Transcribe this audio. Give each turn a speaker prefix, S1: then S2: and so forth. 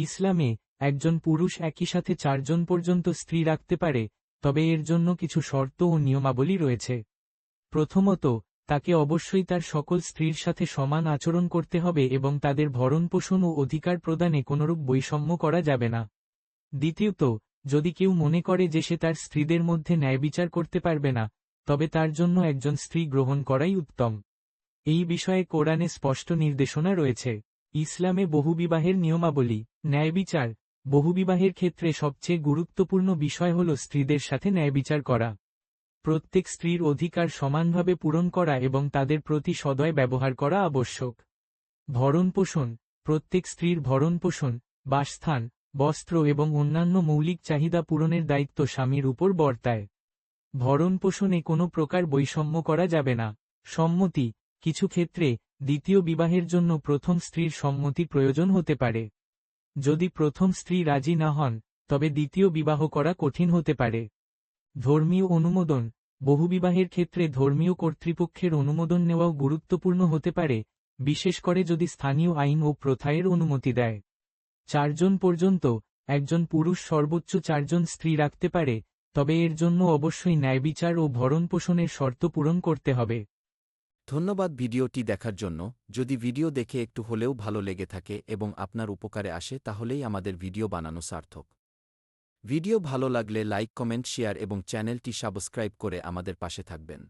S1: ইসলামে, একজন পুরুষ একই সাথে চারজন পর্যন্ত স্ত্রী রাখতে পারে, তবে এর জন্য কিছু শর্ত ও নিয়মাবলী রয়েছে। প্রথমত, তাকে অবশ্যই তার সকল স্ত্রীর সাথে সমান আচরণ করতে হবে এবং তাদের ভরণপোষণ ও অধিকার প্রদানে কোনরূপ বৈষম্য করা যাবে না। দ্বিতীয়ত, যদি কেউ মনে করে যে সে তার স্ত্রীদের মধ্যে ন্যায়বিচার করতে পারবে না, তবে তার জন্য একজন স্ত্রী গ্রহণ করাই উত্তম। এই বিষয়ে কোরআনে স্পষ্ট নির্দেশনা রয়েছে। ইসলামে বহুবিবাহের নিয়মাবলী। ন্যায়বিচার। বহুবিবাহের ক্ষেত্রে সবচেয়ে গুরুত্বপূর্ণ বিষয় হল স্ত্রীদের সাথে ন্যায়বিচার করা। প্রত্যেক স্ত্রীর অধিকার সমানভাবে পূরণ করা এবং তাদের প্রতি সদয় ব্যবহার করা আবশ্যক। ভরণপোষণ প্রত্যেক স্ত্রীর ভরণপোষণ বাসস্থান, বস্ত্র এবং অন্যান্য মৌলিক চাহিদা পূরণের দায়িত্ব স্বামীর উপর বর্তায়। ভরণপোষণে কোনো প্রকার বৈষম্য করা যাবে না। সম্মতি। কিছু ক্ষেত্রে দ্বিতীয় বিবাহের জন্য প্রথম স্ত্রীর সম্মতি প্রয়োজন হতে পারে। যদি প্রথম স্ত্রী রাজি না হন, তবে দ্বিতীয় বিবাহ করা কঠিন হতে পারে। ধর্মীয় অনুমোদন। বহুবিবাহের ক্ষেত্রে ধর্মীয় কর্তৃপক্ষের অনুমোদন নেওয়াও গুরুত্বপূর্ণ হতে পারে, বিশেষ করে যদি স্থানীয় আইন ও প্রথায়ের অনুমতি দেয়। চারজন পর্যন্ত, একজন পুরুষ সর্বোচ্চ চারজন স্ত্রী রাখতে পারে, তবে এর জন্য অবশ্যই ন্যায়বিচার ও ভরণপোষণের শর্ত পূরণ করতে হবে।
S2: ধন্যবাদ ভিডিওটি দেখার জন্য। যদি ভিডিও দেখে একটু হলেও ভালো লেগে থাকে এবং আপনার উপকারে আসে, তাহলেই আমাদের ভিডিও বানানো সার্থক। ভিডিও ভালো লাগলে লাইক, কমেন্ট, শেয়ার এবং চ্যানেলটি সাবস্ক্রাইব করে আমাদের পাশে থাকবেন।